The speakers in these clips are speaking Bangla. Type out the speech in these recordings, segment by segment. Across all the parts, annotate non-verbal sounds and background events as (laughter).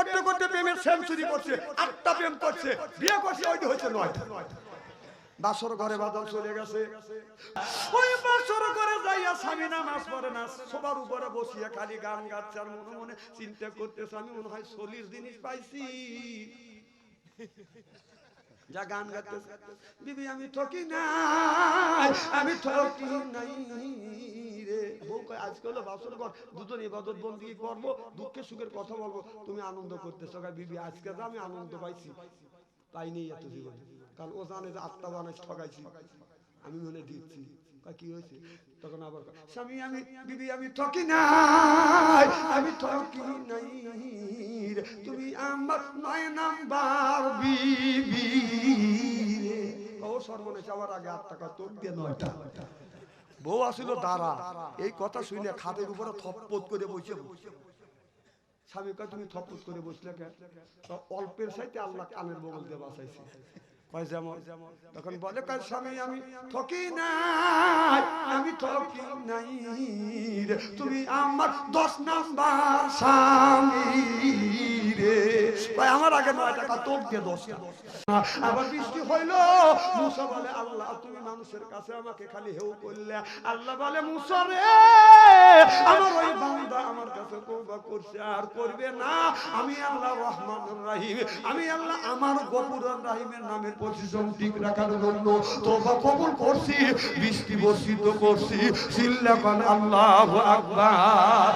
করতে করতে প্রেমের সেঞ্চুরি করছে, আটটা প্রেম করছে, বিয়ে করছে ওইটা হচ্ছে নয়। বাসর ঘরে বাদল চলে গেছে। ওই বাসর ঘরে যাইয়া স্বামী নামাজ পড়ে না সবার উপরে বসিয়া খালি গান গাচ্ছে আর মনে মনে চিন্তা করতেছে, আমি মনে হয় চল্লিশ জিনিস পাইছি। যা গান গাতে বিবি, আমি ঠকি নাই, আমি ঠকি নাই ঘর, দুজন ইবাদত সুখের কথা বলব। তুমি আনন্দ করতেছো বিবি, আজকে আমি আনন্দ পাইছি। পাইনি এত জীবনে। কারণ ও জানে যে আত্মা বানাই ঠকাইছি। আমি মনে দিচ্ছি। কি হয়েছে? তখন আবার স্বামী, আমি বিবি আমি ঠকি নাই, আমি ঠকি নাই। তুমি আমার নয় নাম্বার বিবি ও সর্বনেশ আমার আগে আট টাকা তোর দিয়ে নয়টা। বউ আসিল দাঁড়া। এই কথা শুনে খাটের উপরে থপ্পত করে বসে স্বামী তুমি থপ্পত করে বসলে অল্পের সাইতে আল্লাহ কানের বগল দিয়ে বাঁচাইছি। তখন বলে স্বামী, আমি নাই আমি নাই। তুমি আমার দশ নাম্বার স্বামী আমার আগে নয় টাকা আবার বৃষ্টি হইল, মুসা বলে, আল্লাহ, তুমি মানুষের কাছে আমাকে খালি হেউ করলে। আল্লাহ বলে, মুসা রে, আমার ওই বান্দা আমার কাছে তওবা করছে, আর করবে না। আমি আল্লাহ রহমান রাহিম, আমি আল্লাহ আমার গফুর রাহিমের নামের পজিশন ঠিক রাখার জন্য তোবা কবুল করছি বৃষ্টি বর্ষিত করছি। আল্লাহু আকবার।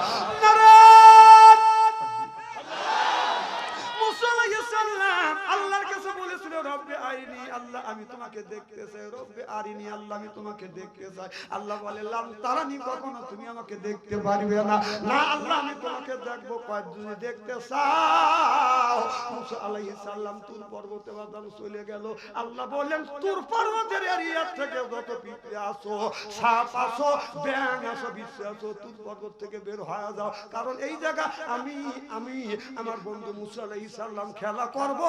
আমি তোমাকে দেখতে চাই, রব্বে আরিনি, আল্লাহ আমি তোমাকে দেখতে চাই। আল্লাহ বলে লাম তারানি কখনো তুমি আমাকে দেখতে পারবে না। না, আল্লাহ আমি তোমাকে দেখব কয় তুমি দেখতে চাও। মুসা আলাইহিস সালাম তুর পর্বতে বাদাম চলে গেল। আল্লাহ বললেন, তুর পর্বতের এরিয়া থেকে যত পিঁপড়ে আসো, সাপ আসো ব্যাং আসো, বিশ্বে আসো, তুর পর্বত থেকে বের হয়ে যাও। কারণ এই জায়গা আমি আমি, আমার বন্ধু মুসা আলাইহিস সালাম খেলা করব।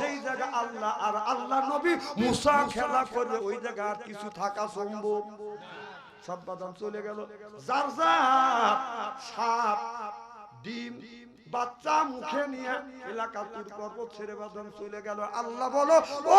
সেই জায়গা আল্লাহ আর আল্লাহ নবী মুসা খেলা করবে ওই জায়গা আর কিছু থাকা সম্ভব সব বাদাম চলে গেল। ডিম, বাচ্চা মুখে নিয়ে এলাকা তুর পর্বত ছেড়ে বাদাম চলে গেল। আল্লাহ বলো, ও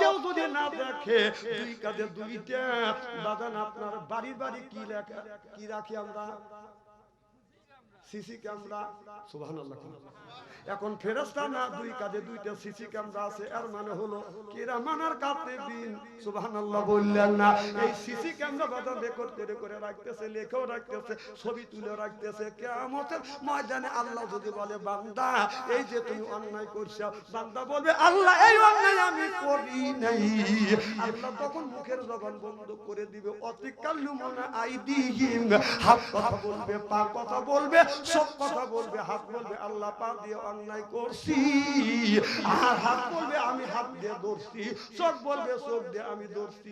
কেউ যদি না দেখে, দুই কাজে দুইটা বাগান আপনার বাড়ি বাড়ি কি লেখা কি রাখি আমরা? CC camera. সুবহানাল্লাহ। এখন ফেরেশতা না দুই কাজে দুইটা সিসি ক্যামেরা আছে এর মানে হলো কিরামানার কাতে দিন। সুবহানাল্লাহ বললেন না এই সিসি ক্যামেরা বাদা রেকর্ড করে করে রাখতেছে লেখেও রাখতেছে ছবি তুলে রাখতেছে। কিয়ামতের ময়দানে আল্লাহ যদি বলে বান্দা এই যে তুমি অন্যায় করছ বান্দা বলবে আল্লাহ এই অন্যায় আমি করি নাই। আল্লাহ তখন মুখের জবান বন্ধ করে দিবে অতিকাল্লু মনে আইদিহিম। হাত কথা বলবে পা কথা বলবে সব কথা বলবে হাত বলবে আল্লাহ পা দিয়ে অন্যায় করছি। (laughs) আর হাত বলবে আমি হাত দিয়ে ধরছি। চোখ বলবে চোখ দিয়ে আমি ধরছি।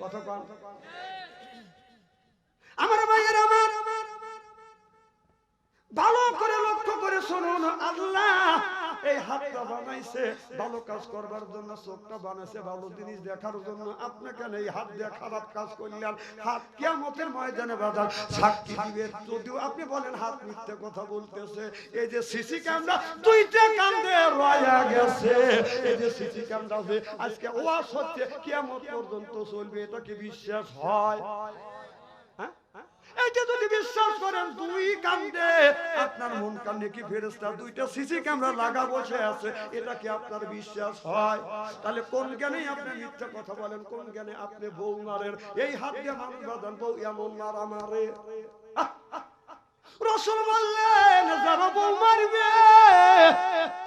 কথা কন। (laughs) আমার ভাইয়ের আমার ভালো করে লক্ষ্য করে শুনুন, আল্লাহ এই হাতটা বানাইছে, ভালো কাজ করবার জন্য, চোখটা বানাইছে, ভালো জিনিস দেখার জন্য। আপনি কেন এই হাত দিয়ে খারাপ কাজ করলেন? হাত কিয়ামতের ময়দানে বাজার, সাক্ষী দিবে। যদিও আপনি বলেন হাত মিথ্যে কথা বলতেছে, এই যে সিসি ক্যামেরা দুইটা কান্দে রয়া গেছে। এই যে সিসি ক্যামেরা আছে আজকে ওয়াজ হচ্ছে, কিয়ামত পর্যন্ত চলবে, এটা কি বিশ্বাস হ্যাঁ? হ্যাঁ? এইটা যদি বিশ্বাস করেন কান্দে আপনার মন কান্দে কি ফেরেস্তা দুইটা সিসি ক্যামেরা লাগা বসে আছে? এটা কি আপনার বিশ্বাস হয়? তাহলে কোন জ্ঞানে আপনি মিথ্যা কথা বলেন? কোন জ্ঞানে আপনি বউ মারেন? এই হাত দিয়ে মানুষ বাঁধান, বউ এমন মারা মারে রসুল বললেন, যারা বউ মারবে।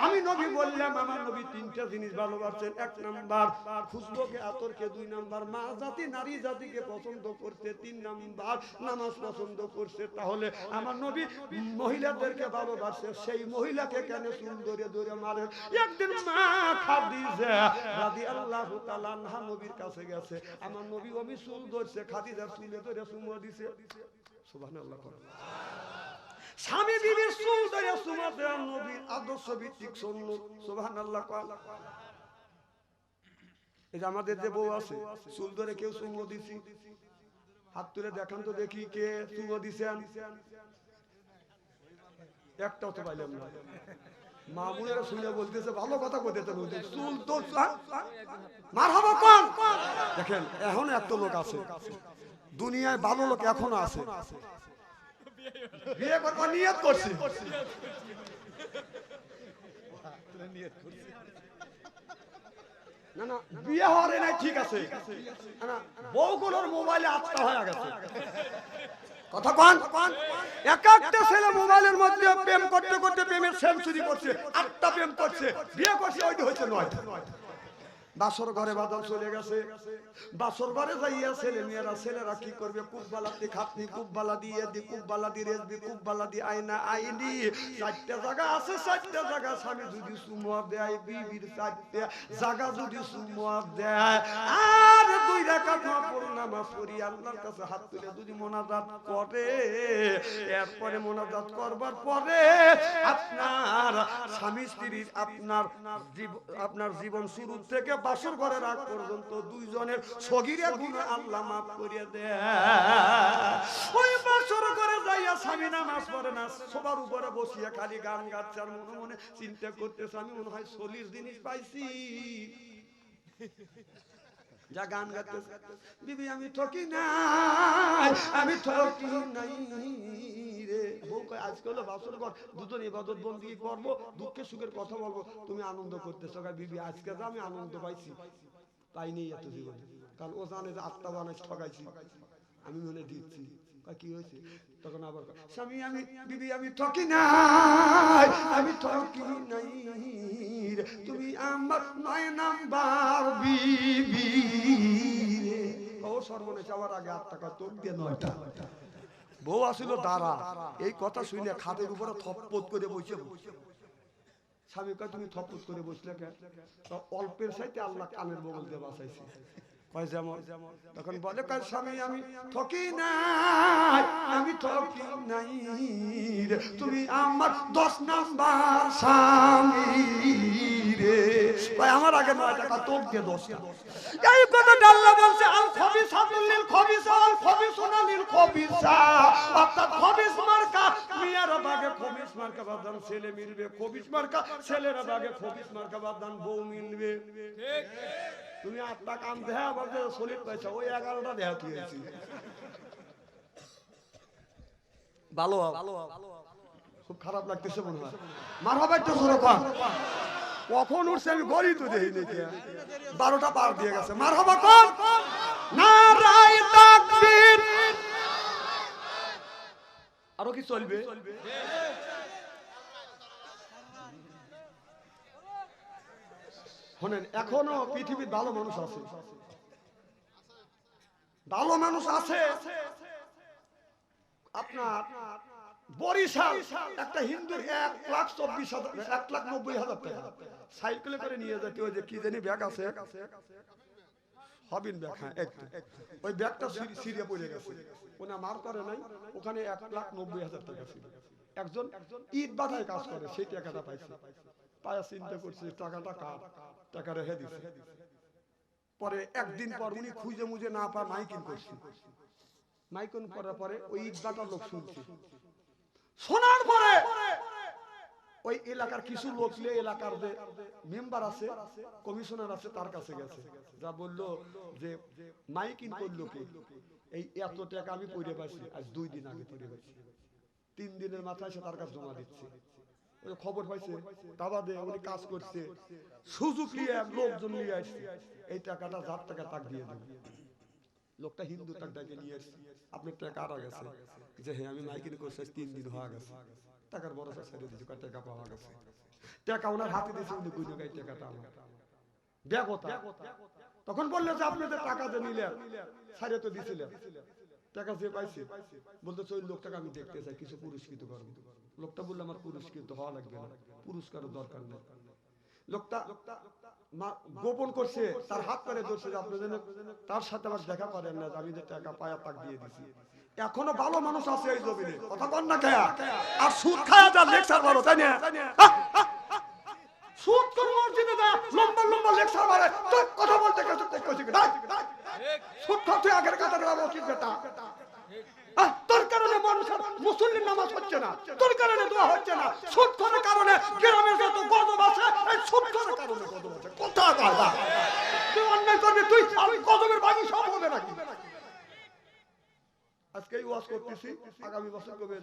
আমি নবী বললাম, আমার নবী তিনটা জিনিস ভালোবাসছেন এক নাম্বার, খুশবুকে, আতরকে, দুই নাম্বার, মা জাতি, নারী জাতিকে পছন্দ করছে। তিন নাম্বার, নামাজ পছন্দ করছে। তাহলে আমার নবী মহিলাদেরকে ভালোবাসছে সেই মহিলাকে কেন সুন্দরে ধরে মারে? একদিন মা খাদিজা রাদিয়াল্লাহু তাআলা আনহা নবীর কাছে গেছে। আমার নবী অমি চুল ধরছে, খাদিজার চুলে ধরে চুমো দিছে। সুবহানাল্লাহ। স্বামী বিবির চুল নবীর আদর্শ ভিত্তিক সুন্নত সুবহানাল্লাহ কয়। এই যে আমাদের যে বউ আছে ধরে কেউ চুমো দিছি। হাত তুলে দেখান তো দেখি কে চুমো দিছেন। একটাও তো পাইলাম না। শুনে বলতেছে, ভালো কথা কইতেছে চুল তো মার কোন দেখেন, এখন এত লোক আছে। দুনিয়ায় ভালো লোক এখনও আছে। বিয়ে করবার নিয়ত করছি। না না বিয়ে হওয়ার নাই ঠিক আছে। না, বউগুলোর মোবাইলে আটটা হয়ে গেছে। কথা কন। এক একটা ছেলে মোবাইলের মধ্যে প্রেম করতে করতে প্রেমের সেঞ্চুরি করছে আটটা প্রেম করছে। বিয়ে করছে ওইটা হচ্ছে নয়টা বাসর ঘরে বাদল চলে গেছে। বাসর ঘরে যাইয়া ছেলে মেয়েরা, ছেলেরা কি করবে? দি খাপনি কুব্বালা দিয়ে দি কুববালা দি রেসবি কুব্বালা দি আইনা আইনি চারটা জায়গা আছে, চারটা জায়গা স্বামী যদি সুমুয়া দেয়, বিবির চারটা জায়গা যদি সুমুয়া দেয়। আর আল্লাহর কাছে হাত তুলে যদি মোনাজাত করে, এরপরে মোনাজাত করবার পরে আপনার স্বামী স্ত্রীর আপনার আপনার জীবন শুরু থেকে বাসর ঘরে রাখ পর্যন্ত দুইজনের সগিরে গুণ আল্লাহ মাফ করিয়ে দেয়। ওই বাসর ঘরে যাইয়া স্বামী নামাজ পড়ে না সবার উপরে বসিয়া খালি গান গাচ্ছে আর মনে মনে চিন্তা করতেছে, আমি মনে হয় সলির জিনিস পাইছি। যা গান গাতে বিবি, আমি ঠকি না আমি ঠকি নাই আজকে সুখের কথা বলব। তুমি আনন্দ আজকে আমি আনন্দ পাইছি পাইনি কারণ ও ঠকাইছি। আমি মনে দিচ্ছি। কি হয়েছে? তখন আবার স্বামী আমি বিবি আমি ঠকি নাই আমি ঠকি নাই। তুমি আমার নয় নাম্বার বিবি ও সর্বনেশ আবার আগে আট টাকা তোর দিয়ে নয়টা। বউ আসিল দাঁড়া। এই কথা শুনে খাদের উপরে থপ্পত করে বসে। বসে। স্বামী তুমি থপ্পত করে বসলে কেন? অল্পের সাথে আল্লাহ কানের বগল দিয়ে বাঁচাইছে। যেমন। তখন বলে কয় স্বামী আমি ঠকি নাই আমি ঠকি নাই রে। তুমি আমার দশ নাম্বার স্বামী রে। কয় আমার আগে নয় টাকা তোর দিয়ে দশটা। এই কথাটা আল্লাহ বলছে, আল খবিসাতুল লিল খবিসা, আল খবিসুনা লিল খবিসা। অর্থাৎ খবিস মার্কা, মিয়ার বাগে খবিস মার্কা বাদান ছেলে মিলবে, খবিস মার্কা ছেলের বাগে খবিস মার্কা বাদান বউ মিলবে। তুমি আটটা কাম দেহা যে সলিড পাইছো, ওই এগারোটা দেহা তুইছি ভালো। খুব খারাপ লাগতেছে মনে হয়। মার হবে একটু জোরে কম কখন উঠছে আমি গড়ি তো দেখি দেখি বারোটা পার দিয়ে গেছে। মার হবা কম আরও কি চলবে? শোনেন, এখনও পৃথিবীর ভালো মানুষ আছে। ভালো মানুষ আছে। আপনার বরিশাল একটা হিন্দুর এক লাখ চব্বিশ হাজার এক লাখ নব্বই হাজার টাকা। সাইকেলে করে নিয়ে যেতে ওই যে কি জানি ব্যাগ আছে? হবিন ব্যাগ হ্যাঁ ওই ব্যাগটা সিরিয়া পড়ে গেছে। ওনা মার করে নাই ওখানে এক লাখ নব্বই হাজার টাকা ছিল। একজন বাধায় কাজ করে সেই টাকাটা পাইছে। পায়া চিন্তা করছে টাকাটা কার? টাকা রেখে দিছে। পরে একদিন পর উনি খুঁজে মুজে না পা মাইকিং করছে। মাইকিং করার পরে ওই বাটার লোক শুনছে। শোনার পরে ওই এলাকার কিছু লোক এলাকার যে মেম্বার আছে কমিশনার আছে তার কাছে গেছে। যা বলল যে মাইকিং করল কে? এই এত টাকা আমি পড়ে পাইছি আজ দুই দিন আগে পড়ে পাইছি। তিন দিনের মাথায় সে তার কাছে জমা দিচ্ছে। ওই খবর পাইছে দাদা দে উনি কাজ করছে। সুযোগ নিয়ে লোকজন নিয়ে আসছে। এই টাকাটা যার টাকা তাক দিয়ে দেবে। লোকটা হিন্দু, তার ডাকে নিয়ে আসছে। আপনার টাকা আরা গেছে যে হ্যাঁ আমি মাইকিং করছি তিন দিন হওয়া গেছে। টাকার ভরসা ছেড়ে কয় টাকা পাওয়া গেছে? টাকা ওনার হাতে দিয়েছে, উনি বুঝে গাই টাকাটা আমার। ব্যাগতা? তখন বলল যে আপনাদের টাকা যে নিলেন সারিয়ে তো দিছিলেন। টাকা যে পাইছে, বলতে ওই লোকটাকে আমি দেখতে চাই, কিছু পুরস্কৃত করব লোকটা বলল, আমার পুরস্কৃত হওয়া লাগবে না পুরস্কারের দরকার নেই। লোকটা মা- গোপন করছে, তার হাত করে ধরছে যে আপনি তার সাথে আমার দেখা করেন না আমি যে টাকা পায়া তাক দিয়ে দিছি। এখনও ভালো মানুষ আছে এই জমিনে, কথা বল না খায়া আর সুদ খায়া যা লেকচার মারো, তাই না? হা? সুদ করে মসজিদে যা, লম্বা লম্বা লেকচার মারে তো কথা বলতে গেছে সুদ খাতে আগের কথা কি বেটা তোর কারণে মুসল্লির নামাজ হচ্ছে না। তোর কারণে হচ্ছে না। সুদ তুই অন্যায় করবি, তুই আমি গজবের বাড়ি সব হবে আগামী বছর কবে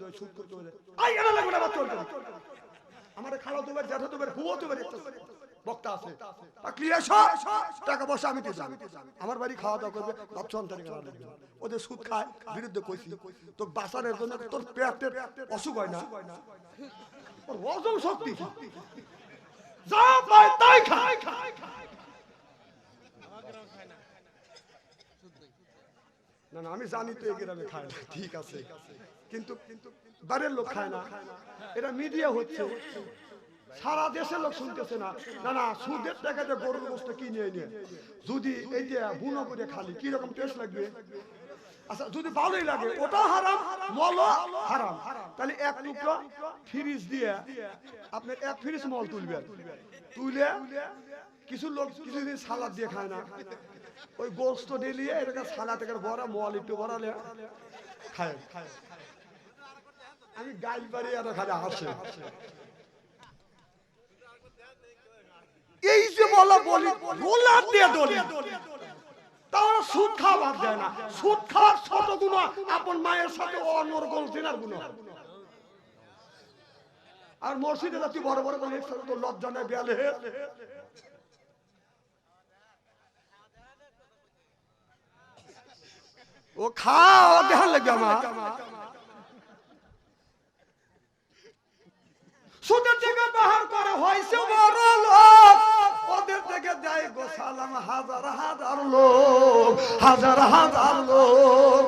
এরা লাগবে না বাচ্চা আমার খালা তোমার জ্যাঠা হুয়ো তোমার একটা বক্তা আছে। ক্লিয়ার টাকা পয়সা আমি আমার বাড়ি খাওয়া দাওয়া করবে খাওয়া লাগবে। ওদের সুদ খায় বিরুদ্ধে কইছি। তো বাঁচানোর জন্য তোর পেটের অসুখ হয় না। ওর হজম শক্তি। যা পায় তাই খায় না না আমি জানি তো এই গ্রামে খায় না। ঠিক আছে। কিন্তু কিন্তু বাড়ির লোক খায় না। এটা মিডিয়া হচ্ছে। সারা দেশের লোক শুনতেছে না। না না সুদের টাকাতে গরুর গোস্ত কিনে এনে। যদি এই যে বুনো করে খালি, কি রকম টেস্ট লাগবে? আচ্ছা যদি ভালোই লাগে ওটা হারাম মল হারাম। তাহলে এক টুকরো ফ্রিজ দিয়ে আপনি এক ফ্রিজ মল তুলবেন। তুলে কিছু লোক কিছুদিন সালাদ দিয়ে খায় না। ওই গোস্ত ডেলিয়ে এটাকে সালাদ থেকে বড়া মল একটু বড়ালে খায়। আমি গাইল বাড়ি আর খালি হাসে এই যে বলা বলি গোলাপ দিয়ে দলি। তারা সুদ খাওয়া বাদ দেয় না। সুদ খাওয়ার শত গুণ আপন মায়ের সাথে অনর্গল দিনার গুণ আর মসজিদে যাচ্ছি বড় বড় করে একসাথে তো লজ্জা নেই বেয়ালে ও খাও দেখান লাগবে আমার। হাজার হাজার লোক।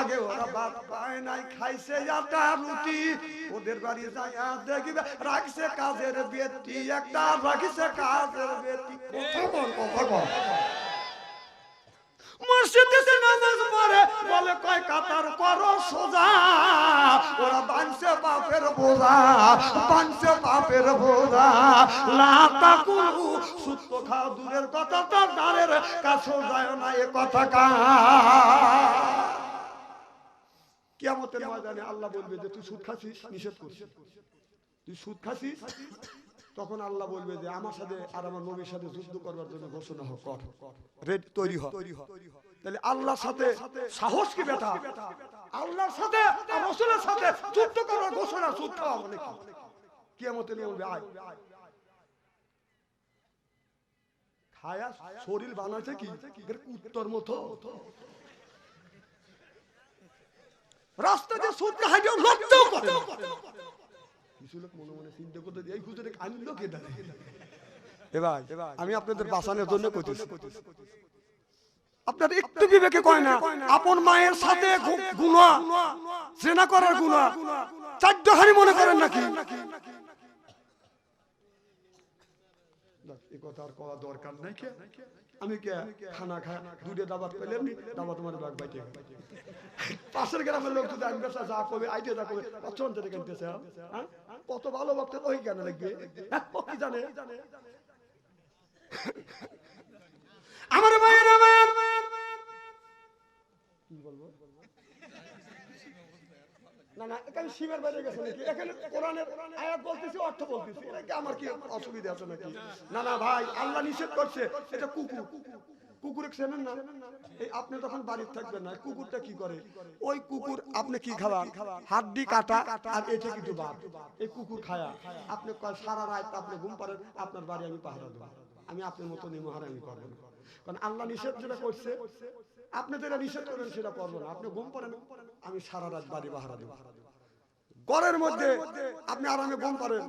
আগে ওরা ভাত পায় নাই, খাইছে আটা, রুটি। ওদের বাড়ি যায় দেখবে, রাখছে কাজের বেটি, একটা রাখছে কাজের বেটি। কথা বল কথা বল মসজিদে যে নামাজ পড়ে বলে কয় কাতার করো সোজা। ওরা বানছে বাপের বোঝা বানছে বাপের বোঝা। লাতা কুলু খাও দূরের কথা তার দ্বারের কাছেও যায় না এ কথা কা। কিয়ামতের ময়দানে আল্লাহ বলবে যে তুই সুদ খাচ্ছিস নিষেধ করছিস তুই সুদ খাচ্ছিস তখন আল্লাহ বলবে যে আমার সাথে আর আমার নবীর সাথে যুদ্ধ করবার জন্য ঘোষণা হোক তৈরি হ। তাহলে আল্লাহর সাথে সাহস কি বেটা আল্লাহর সাথে আর রসুলের সাথে যুদ্ধ করার ঘোষণা সুদ খাওয়া কি? কিয়ামতের বলবে আয়। খায়া শরীর বানাচ্ছে কি? উত্তর মতো। রাস্তা দিয়ে সুদ খাইও লজ্জাও করে কিছু লোক মনে মনে চিন্তা করতে দিয়ে এই হুজুরে আনলো কে দাঁড়ে এ ভাই আমি আপনাদের বাঁচানোর জন্য কইতেছি। আপনার একটু বিবেকে কয় না আপন মায়ের সাথে গুণা জেনা করার গুণা চারটাখানি মনে করেন নাকি? এই কথা আর করা দরকার নাই কে? আমি কে? খানা খায় দুধে দাবাত পেলেন নি? দাবা তোমার বাগ বাইতে পাশের গ্রামের লোক যদি আনবে যা কবে আইডিয়া যা কবে চন থেকে কিনতেছে হ্যাঁ? কত ভালো ভক্ত ওই কেন লাগবে? হ্যাঁ, ও কি জানে। আমার মায়ের আমার আপনি তখন বাড়িতে থাকবেন না। কুকুরটা কি করে? ওই কুকুর আপনি কি খাবার? হাড্ডি, কাটা আর এটা কিন্তু বাদ এই কুকুর খায়া আপনি সারা রাত আপনি ঘুম পারেন আপনার বাড়ি আমি পাহারা দেবো। আমি আপনার মতো নিমহার আমি করব। কারণ আল্লাহ নিষেধ যেটা করছে আপনি তো নিষেধ করেন সেটা না। আপনি ঘুম পড়েন, আমি সারা রাত বাড়ি বাহারা দেবো। মধ্যে আপনি আরামে ঘুম পারেন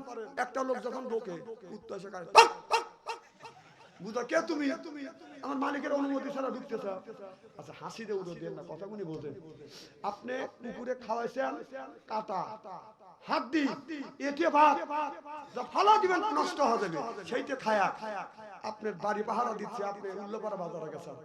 একটা লোক যখন ঢোকে বুঝা, কে তুমি? আমার মালিকের অনুমতি ছাড়া ঢুকতেছ আচ্ছা হাসি দিয়ে উঠো দেন না কথাগুলি বোঝেন। আপনি কুকুরে খাওয়াইছেন কাটা, হাত দি এতে ভাত, যা ফালা দিবেন নষ্ট যাবে, সেইটা খায়া, আপনার বাড়ি পাহারা দিচ্ছে, আপনি উল্লোপাড়া বাজারে গেছেন।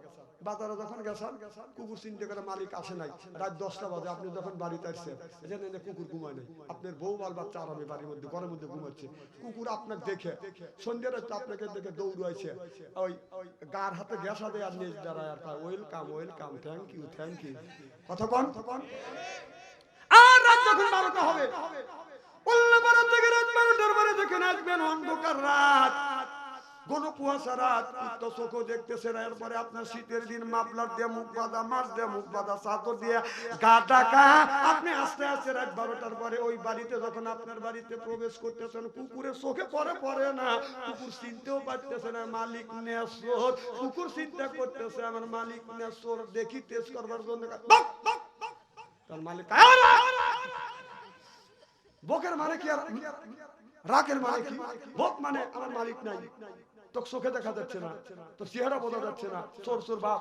বাজারে যখন গেছেন, কুকুর চিনতে করে মালিক আসে নাই। রাত দশটা বাজে, আপনি যখন বাড়িতে আসছেন যে কুকুর ঘুমায় নাই। আপনার বউ বাল বাচ্চা আরামে বাড়ির মধ্যে, ঘরের মধ্যে ঘুমাচ্ছে। কুকুর আপনাকে দেখে, সন্ধ্যের রাতে আপনাকে দেখে দৌড়াইছে। ওই গার হাতে গ্যাস হাতে আর নিজ দাঁড়ায় আর welcome welcome thank you thank you কথা কন। আর রাত যখন বারোটা হবে অন্য বারো থেকে রাত বারোটার পরে যখন আসবেন অন্ধকার রাত। কোন কুয়াশা রাত উত্ত চোখও দেখতেছে না। এরপরে আপনার শীতের দিন, মাফলার দিয়ে মুখ বাঁধা, মাছ দিয়ে মুখ বাঁধা, চাদর দিয়ে গা টাকা আপনি আস্তে আস্তে রাত বারোটার পরে ওই বাড়িতে যখন আপনার বাড়িতে প্রবেশ করতেছেন, কুকুরের চোখে পরে পড়ে না। কুকুর চিনতেও পারতেছে না, মালিক নেশোর কুকুর চিন্তা করতেছে, আমার মালিক নেশোর দেখি টেস্ট করবার জন্য। তার মালিক বকের মানে কি আর? রাকের মানে কি? বক মানে আমার মালিক নাই। তোর চোখে দেখা যাচ্ছে না, তোর চেহারা বোঝা যাচ্ছে না, চোর চোর বাপ।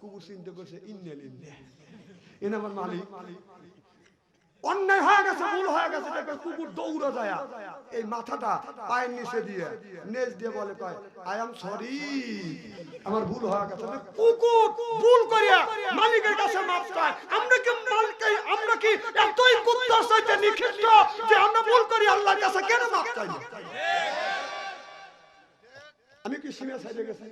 কুকুর ইন্নে এনে আমার মালিক। অন্যায় হয়ে গেছে ভুল হয়ে গেছে দেখবে কুকুর দৌড়ে যায়। এই মাথাটা পায়ের নিচে দিয়ে নেজ দিয়ে বলে কয় আই এম সরি আমার ভুল হয়ে গেছে। কুকুর ভুল করিয়া মালিকের কাছে মাপ চায়। আমরা কি মালিক আমরা কি এতই কুত্তার সাথে নিখিষ্ট যে আমরা ভুল করি আল্লাহর কাছে কেন মাপ চাই না? আমি কি সীমা সাইডে গেছি?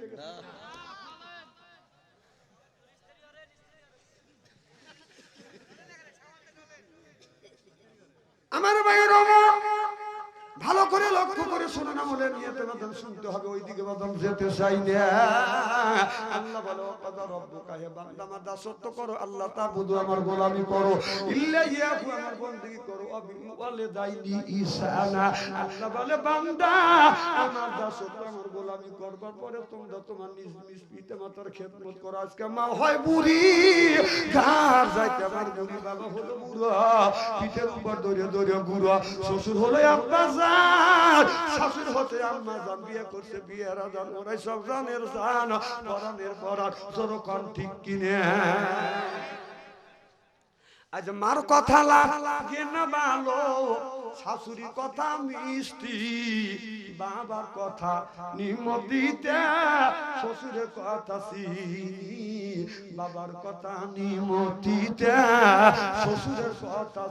আমার ভাইয়ের করে লক্ষ্য করে শুনে না বলে নিয়তে বাদন শুনতে হবে, ওইদিকে বাদন যেতে চাই না আল্লাহ বলো কথা রব্বুকা, হে বান্দা আমার দাসত্ব করো, আল্লাহ তা বুধু আমার গোলামি করো। ইল্লা ইয়াকু আমার বন্দেগী করো আবিল ওয়ালিদাইনি ইসানা আল্লাহ বলে, বান্দা আমার দাসত্ব আমার গোলামি করবার পরে তোমরা তোমার নিজ নিজ পিতা মাতার খেদমত করো। আজকে মা হয় বুড়ি ঘর যাইতে আমার বুড়ি বাবা হলো বুড়ো, পিঠের উপর দৌড়ে দৌড়ে বুড়ো শ্বশুর হলো আব্বা শাশুড় হতে আম্মা জান, বিয়ে করছে, বিয়ের জান ওরাই সব জানের জান। পরানের পরান জোরকন ঠিক কিনে। আজ মার কথা লাগে না ভালো শাশুড়ি কথা মিষ্টি, বাবার কথা নিমতিতে শ্বশুরের কথা চিনি বাবার কথা নিমতিতে শ্বশুরের কথা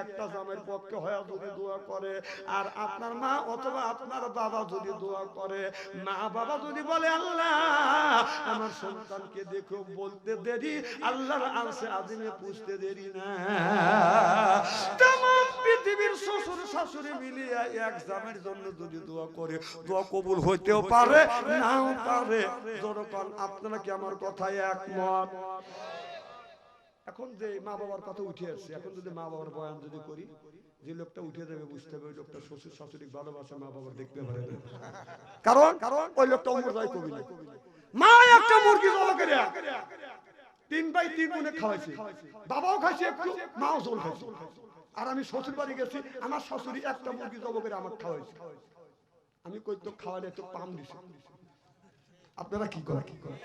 একটা পক্ষে যদি দোয়া করে, আর আপনার মা অথবা আপনার বাবা যদি দোয়া করে, মা বাবা যদি বলে, আল্লাহ, আমার সন্তানকে দেখো, বলতে দেরি, আল্লাহর আলসে আদিমে পুষতে দেরি না। পৃথিবীর শ্বশুর শাশুড়ি মিলিয়ে এক জামের জন্য যদি দোয়া করে দোয়া কবুল হইতেও পারে নাও পারে। যখন আপনারা কি আমার কথায় একমত? এখন যে মা বাবার কথা উঠে আসছে এখন যদি মা বাবার বয়ান যদি করি যে লোকটা উঠে যাবে বুঝতে হবে ওই লোকটা শ্বশুর শাশুড়ি ভালোবাসে মা বাবার দেখতে পারে। কারণ কারণ ওই লোকটা উমর যায় কবি না। মা একটা মুরগি জল করে তিন বাই তিন গুণে খাওয়াইছে। বাবাও খাইছে একটু মাও জল খাইছে। আর আমি শ্বশুর বাড়ি গেছি, আমার শাশুড়ি একটা মুরগি জব করে আমার খাওয়াইছে। আমি কই তো খাওয়ালে তো পাম দিছি। আপনারা কি করে কি করা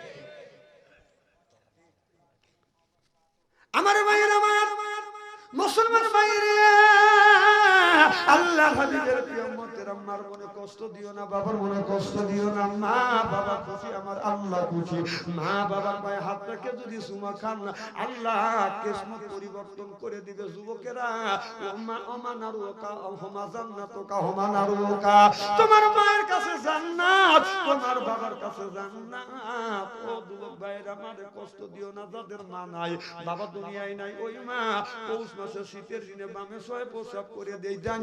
আমার ভাইয়ের আমার মুসলমান ভাইয়ের পরিবর্তন করে দিবে যুবকেরা। তোমার মায়ের কাছে জান্নাত, তোমার বাবার কাছে জান্নাত। কষ্ট দিও না, যাদের মা নাই, বাবা দুনিয়ায় নাই। ওই মা পৌষ মাসে শীতের দিনে বামে শয়ে প্রসাব করে দেই জানি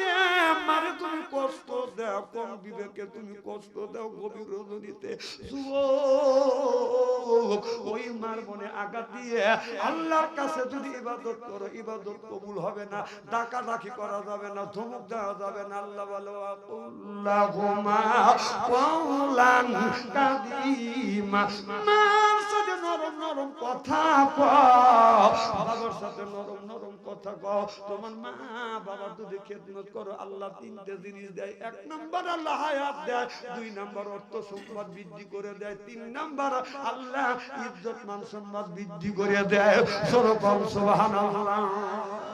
মারে তুমি কষ্ট দাও, কম বিবেকে তুমি কষ্ট দাও গভীর রজনীতে। ওই মার মনে আঘাত দিয়ে আল্লাহর কাছে যদি ইবাদত করো, ইবাদত কবুল হবে না ডাকা ডাকি করা যাবে না, ধমক দেওয়া যাবে না, আল্লাহ বলো আল্লাহুমা কওলান কাদিমা। মার সাথে নরম নরম কথা কও, বাবার সাথে নরম নরম কথা কও। তোমার মা বাবার যদি খেদমত করো, আল্লাহ তিনটে জিনিস দেয়, এক নাম্বার আল্লাহ হায়াত দেয়, দুই নাম্বার অর্থ সম্পদ বৃদ্ধি করে দেয়, তিন নাম্বার আল্লাহ ইজ্জত মান সম্মান বৃদ্ধি করে দেয়। সরকম, সুবহানাল্লাহ।